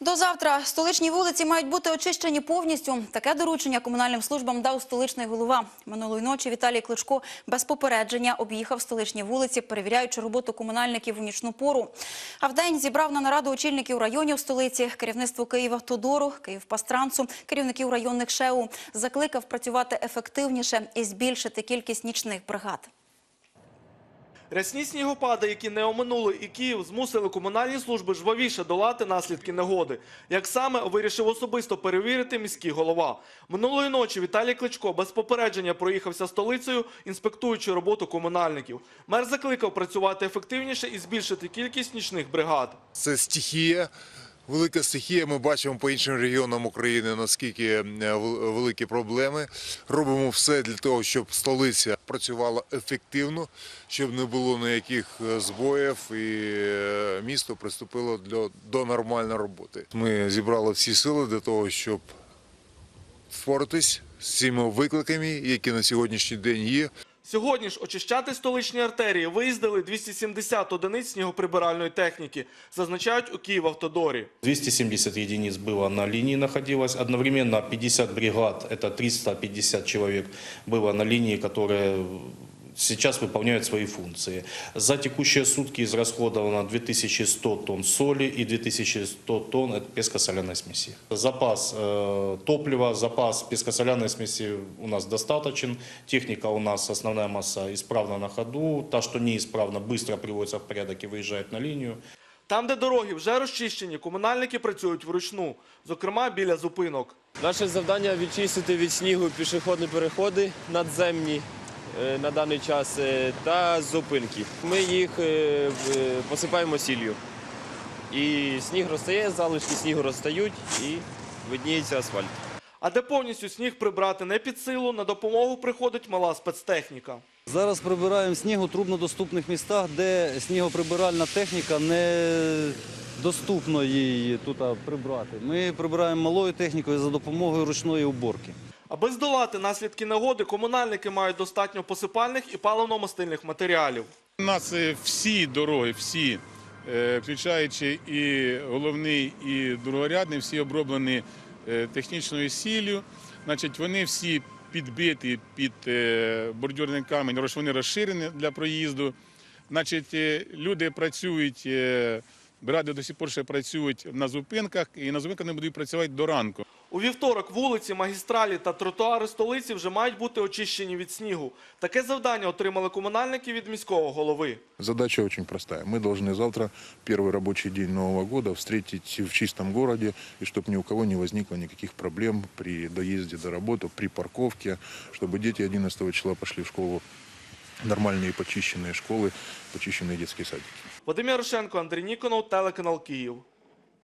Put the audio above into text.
До завтра столичні вулиці мають бути очищені повністю. Таке доручення комунальним службам дав столичний голова. Минулої ночі Віталій Кличко без попередження об'їхав столичні вулиці, перевіряючи роботу комунальників у нічну пору. А вдень зібрав на нараду очільників районів столиці, керівництво Київавтодору, Київпастрансу, керівників районних ШЕУ. Закликав працювати ефективніше і збільшити кількість нічних бригад. Рясні снігопади, які не оминули і Київ, змусили комунальні служби жвавіше долати наслідки негоди. Як саме вирішив особисто перевірити міський голова. Минулої ночі Віталій Кличко без попередження проїхався столицею, інспектуючи роботу комунальників. Мер закликав працювати ефективніше і збільшити кількість нічних бригад. Це стихія. Велика стихія. Ми бачимо по іншим регіонам України наскільки е, великі проблеми. Робимо все для того, щоб столиця працювала ефективно, щоб не було ніяких е, збоїв і е, місто приступило до нормальної роботи. Ми зібрали всі сили для того, щоб впоратись з цими викликами, які на сьогоднішній день є. Сьогодні ж очищати столичні артерії виїздили 270 одиниць снігоприбиральної техніки, зазначають у Київавтодорі. 270 единиц было на линии находилось. Одновременно 50 бригад, это 350 человек, было на линии, которые сейчас выполняют свои функции. За текущие сутки израсходовано 2100 тонн соли и 2100 тонн это песко-соляной смеси. Запас э, топлива, запас песко-соляной смеси у нас достаточен. Техника у нас, основная масса, исправна на ходу. Та, что неисправна, быстро приводится в порядок и выезжает на линию. Там, де дороги вже розчищені, комунальники працюють вручну, зокрема біля зупинок. Наше завдання відчистити від снігу пішохідні переходи надземні е, на даний час е, та зупинки. Ми їх е, посипаємо сіллю. І сніг розтає, залишки снігу розтають і видніється асфальт. А де повністю сніг прибрати не під силу, на допомогу приходить мала спецтехніка. Зараз прибираємо сніг у труднодоступних містах, де снігоприбиральна техніка не доступно її тут прибрати. Ми прибираємо малою технікою за допомогою ручної уборки. Аби здолати наслідки негоди, комунальники мають достатньо посипальних і паливно-мастильних матеріалів. У нас е, всі дороги, всі, е, включаючи і головний, і другорядний, всі оброблені е, технічною сіллю. Значить, вони всі підбиті під бордюрний камінь, вони розширені для проїзду. Значить, люди працюють, бригади до сих пор ще працюють на зупинках, і на зупинках вони будуть працювати до ранку. У вівторок вулиці, магістралі та тротуари столиці вже мають бути очищені від снігу. Таке завдання отримали комунальники від міського голови. Задача очень простая. Мы должны завтра, первый рабочий день Нового года, встретить в чистом городе, и чтобы ни у кого не возникло никаких проблем при доезде до работы, при парковке, чтобы дети 11 числа пошли в школу нормальные почищенные школы, почищенные детские садики. Вадим Ярошенко, Андрій Ніконов, телеканал Київ.